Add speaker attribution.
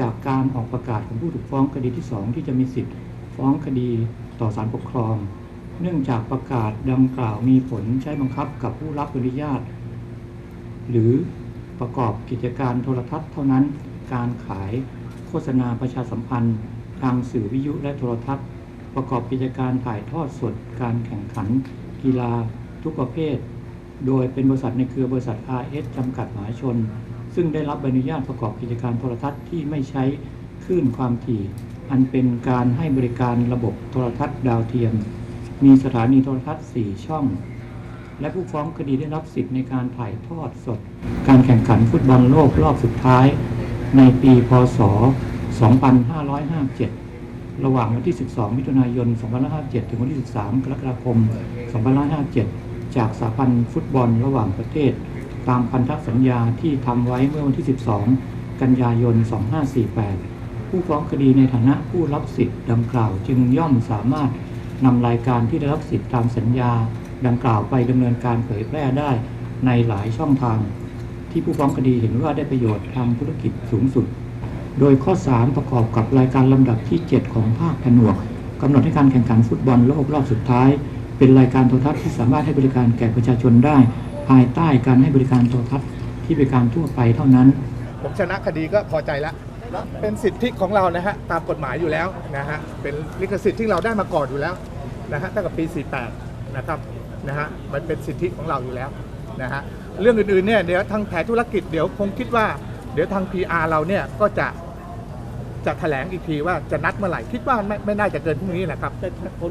Speaker 1: จากการออกประกาศของผู้ถูกฟ้องคดีที่ 2 ที่จะมีสิทธิ์ฟ้องคดีต่อศาลปกครอง เนื่องจากประกาศดังกล่าวมีผลใช้บังคับกับผู้รับอนุญาต หรือประกอบกิจการโทรทัศน์เท่านั้น การขายโฆษณาประชาสัมพันธ์ ทางสื่อวิทยุและโทรทัศน์ ประกอบกิจการถ่ายทอดสดการแข่งขัน กีฬาทุกประเภท โดยเป็นบริษัทในเครือบริษัท RS จำกัดมหาชน ซึ่งได้รับใบอนุญาตประกอบกิจการโทรทัศน์ที่ไม่ใช้คลื่นความถี่ อันเป็นการให้บริการระบบโทรทัศน์ดาวเทียม มีสถานีโทรทัศน์ 4 ช่อง และผู้ฟ้องคดีได้รับสิทธิ์ในการถ่ายทอดสด การแข่งขันฟุตบอลโลกรอบสุดท้าย ในปีพศ 2557ระหว่างวันที่ 12 มิถุนายน 2557 ถึงวันที่ 13 กรกฎาคม 2557 จากสาพันธ์ฟุตบอลระหว่างประเทศ ตามพันธสัญญาที่ทำไว้เมื่อวันที่ 12 กันยายน 2548 ผู้ฟ้องคดีในฐานะผู้รับสิทธิ์ดังกล่าวจึงย่อมสามารถนำรายการที่ได้รับสิทธิ์ตามสัญญา ดังกล่าวไปดำเนินการเผยแพร่ได้ในหลายช่องทาง ที่ผู้ฟ้องคดีเห็นว่าได้ประโยชน์ทางธุรกิจสูงสุด โดยข้อ 3 ประกอบกับรายการลำดับที่ 7 ของภาคผนวกกำหนดให้การแข่งขันฟุตบอลโลกรอบสุดท้าย เป็นรายการโทรทัศน์ที่สามารถให้บริการแก่ประชาชนได้ ภายใต้การให้บริการโทรทัศน์ที่บริการทั่วไปเท่านั้น
Speaker 2: ผมชนะคดีก็พอใจแล้ว เป็นสิทธิของเรานะฮะตามกฎหมายอยู่แล้วนะฮะเป็นลิขสิทธิ์ที่เราได้มาก่อนอยู่แล้วนะฮะตั้งแต่ปี 48 นะครับนะฮะมันเป็นสิทธิของเราอยู่แล้วนะฮะเรื่องอื่นๆเนี่ยเดี๋ยวทางแผนธุรกิจเดี๋ยวคงคิดว่า เดี๋ยวทาง PR เราเนี่ยก็จะจะแถลงอีกทีว่าจะนัดเมื่อไหร่คิดว่าไม่ไม่น่าจะเกินพรุ่งนี้แหละครับ
Speaker 3: แต่ผล